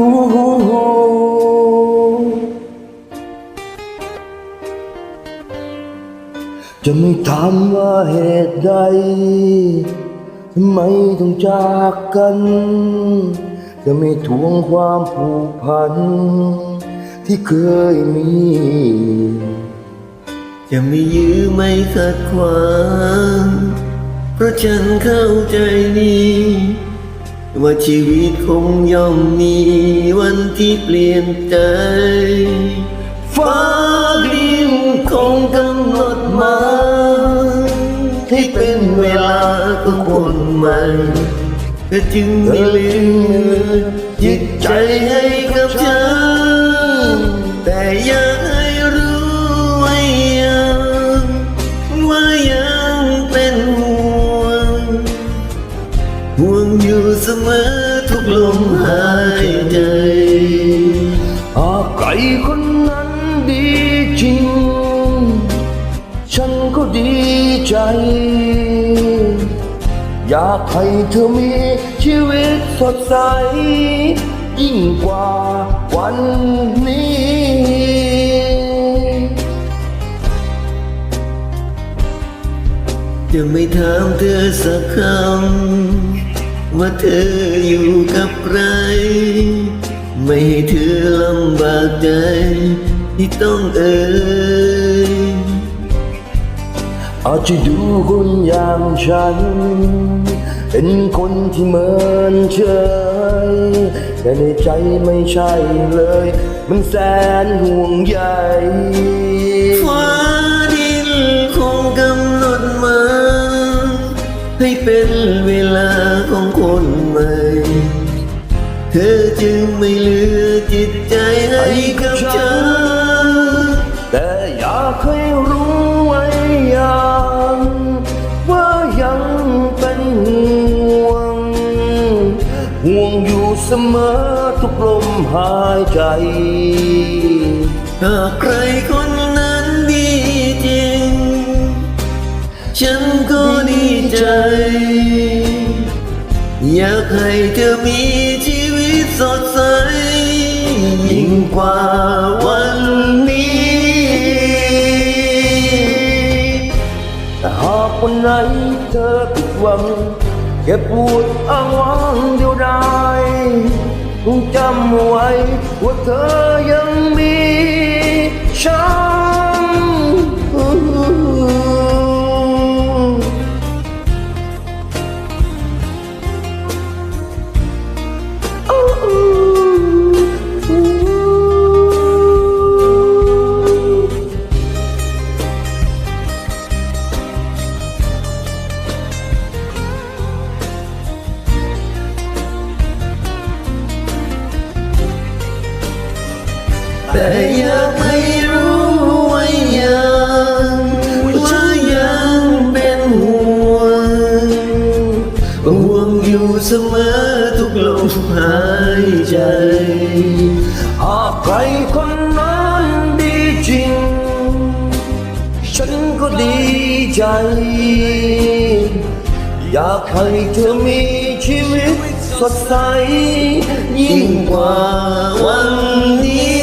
อู้หูหูจะไม่ถามว่าเหตุใดทำไมต้องจากกัน จะไม่ทวงความผูกพัน ที่เคยมี จะไม่ยื้อไม่ขัดขวางเพราะฉันเข้าใจดี ว่าชีวิตคงย่อมมีวันที่เปลี่ยนใจ ฟ้าดินคงกำหนดมาให้เป็นเวลาของคนใหม่ก็จึงไม่ลืมจิตใจให้กับฉันแต่อยา เสมอทุกลมหายใจหากใครคนนั้นดีจริง ฉันก็ดีใจ อยากให้เธอมีชีวิตสดใส ยิ่งกว่าวันนี้จะไม่ถามเธอสักคำ ว่าเธออยู่กับใคร ไม่ให้เธอลำบากใจที่ต้องเอ่ยอาจจะดูคนอย่างฉัน เป็นคนที่เหมือนเฉยแต่ในใจไม่ใช่เลย มันแสนห่วงใย ของคนใหม่เธอจึงไม่เหลือจิตใจให้กับฉัน แต่อยากให้รู้ไว้อย่างว่ายังเป็นห่วง ห่วงอยู่เสมอทุกลมหายใจ หากใครคนนั้นดีจริง ฉันก็ดีใจ อยากให้เธอมีชีวิตสดใส ยิ่งกว่าวันนี้ แต่หากวันไหนเธอผิดหวังแค่ปวดอ้างว้างเดียวดายคงจำไว้ว่าเธอยังมีฉัน แต่อยากให้รู้ไว้ยังว่ายังเป็นห่วงห่วงอยู่เสมอทุกลมหายใจหากใครคนนั้นดีจริง ฉันก็ดีใจ อยากให้เธอมีชีวิตสดใสยิ่งกว่าวันนี้